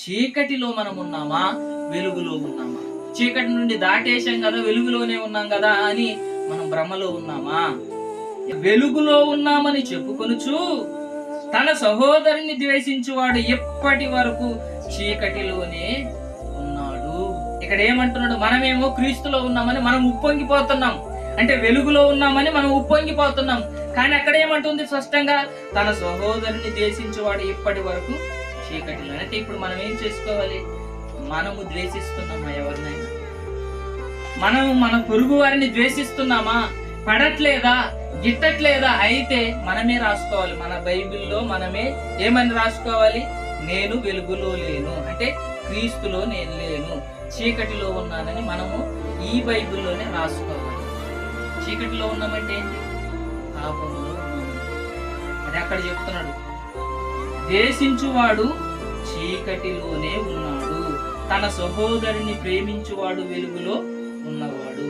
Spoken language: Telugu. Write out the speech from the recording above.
చీకటిలో మనం ఉన్నామా? వెలుగులో ఉన్నామా? చీకటి నుండి దాటేశాం కదా వెలుగులోనే ఉన్నాం కదా అని మనం భ్రమలో ఉన్నామా? వెలుగులో ఉన్నామని చెప్పుకొనుచు తన సహోదరుని ద్వేషించువాడు ఎప్పటి వరకు చీకటిలోనే ఉన్నాడు. ఇక్కడ ఏమంటున్నాడు? మనమేమో క్రీస్తులో ఉన్నామని మనం ఉప్పొంగిపోతున్నాం. అంటే వెలుగులో ఉన్నామని మనం ఉప్పొంగిపోతున్నాం. కానీ అక్కడ ఏమంటుంది స్పష్టంగా? తన సహోదరుని ద్వేషించేవాడు ఇప్పటి వరకు చీకటిలో అంటే ఇప్పుడు మనం ఏం చేసుకోవాలి? మనము ద్వేషిస్తున్నామా ఎవరినైనా? మనం మన పొరుగు వారిని ద్వేషిస్తున్నామా? పడట్లేదా? గిట్టట్లేదా? అయితే మనమే రాసుకోవాలి. మన బైబిల్లో మనమే ఏమని రాసుకోవాలి? నేను వెలుగులో లేను. అంటే క్రీస్తులో నేను లేను. చీకటిలో ఉన్నానని మనము ఈ బైబిల్లోనే రాసుకోవాలి. చీకటిలో ఉన్నామంటే ఏంటి? పాపంలో ఉన్నామంటే అది అక్కడ చెప్తున్నాడు. ద్వేషించువాడు చీకటిలోనే ఉన్నాడు. తన సహోదరుని ప్రేమించువాడు వెలుగులో ఉన్నవాడు.